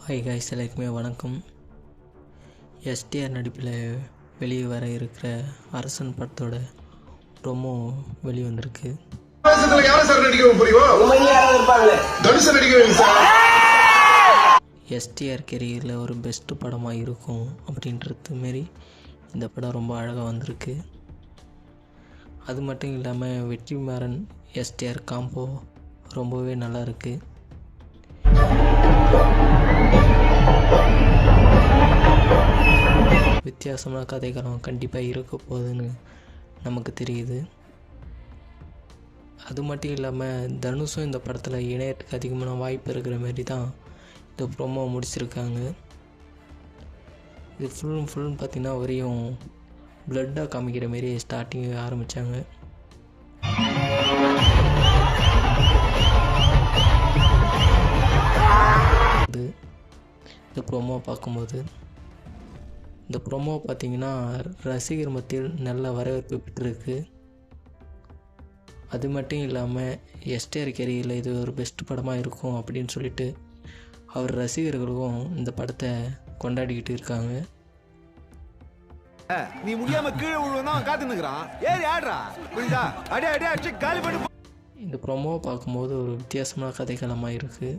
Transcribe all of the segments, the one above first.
Hi guys எல்லாருக்குமே வணக்கம். STR நடிப்பில் வெளியே வர இருக்கிற அரசன் படத்தோட ப்ரோமோ வெளியே வந்திருக்கு எஸ்டிஆர் கெரியரில் ஒரு பெஸ்ட் படமாக இருக்கும் அப்படின்றது மாரி இந்த படம் ரொம்ப அழகாக வந்திருக்கு. அது மட்டும் இல்லாமல் வெற்றிமாறன் எஸ்டிஆர் காம்போ ரொம்பவே நல்லா இருக்கு. வித்தியாசமான கதைகளும் கண்டிப்பாக இருக்க போகுதுன்னு நமக்கு தெரியுது. அது மட்டும் இல்லாமல் தனுஷும் இந்த படத்தில் இணையத்துக்கு அதிகமான வாய்ப்பு இருக்கிற மாதிரி தான் இந்த ப்ரோமோ முடிச்சிருக்காங்க. இது ஃபுல் அண்ட் ஃபுல் பார்த்திங்கன்னா வரையும் பிளட்டாக காமிக்கிற மாரி ஸ்டார்டிங் ஆரம்பித்தாங்க இது இந்த ப்ரோமோ பார்க்கும்போது இந்த ப்ரோமோ பார்த்தீங்கன்னா ரசிகர் மத்தியில் நல்ல வரவேற்பு பெற்றிருக்கு. அது மட்டும் இல்லாமல் எஸ்டிஆர் கேரியில் இது ஒரு பெஸ்ட் படமாக இருக்கும் அப்படின்னு சொல்லிட்டு அவர் ரசிகர்களும் இந்த படத்தை கொண்டாடிக்கிட்டு இருக்காங்க. நீ முடியாம கீழே விழுவனா காத்து நிக்கிறான் ஏறி ஆடுறா. புரியுதா? அடே அடே அடிச்சு காலி பண்ணி. இந்த ப்ரோமோவை பார்க்கும்போது ஒரு வித்தியாசமான கதைக்களமாக இருக்குது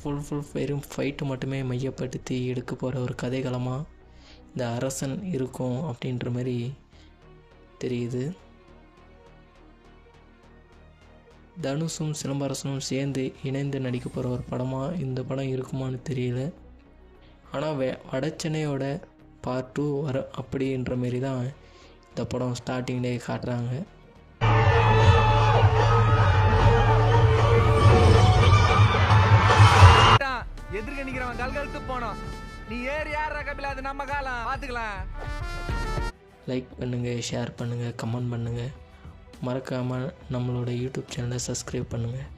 ஃபுல் ஃபுல் வெறும் ஃபைட்டு மட்டுமே மையப்படுத்தி எடுக்க போகிற ஒரு கதைக்களமாக இந்த அரசன் இருக்கும் அப்படின்ற மாதிரி தெரியுது. தனுஷும் சிலம்பரசனும் சேர்ந்து இணைந்து நடிக்க போகிற ஒரு படமாக இந்த படம் இருக்குமான்னு தெரியல. ஆனால் வெ வடச்சென்னையோட பார்ட் டூ வர அப்படின்ற மாரி தான் இந்த படம் ஸ்டார்டிங்லேயே காட்டுறாங்க. எதிர்க்க நிக்கிறவன் கல்கழுத்து போனோம். நீ ஏறி யாரா கபில அது நம்ம காலம் பாத்துக்கலாம். லைக் பண்ணுங்கள் ஷேர் பண்ணுங்கள் கமெண்ட் பண்ணுங்கள் மறக்காமல் நம்மளோட யூடியூப் சேனலை சப்ஸ்கிரைப் பண்ணுங்கள்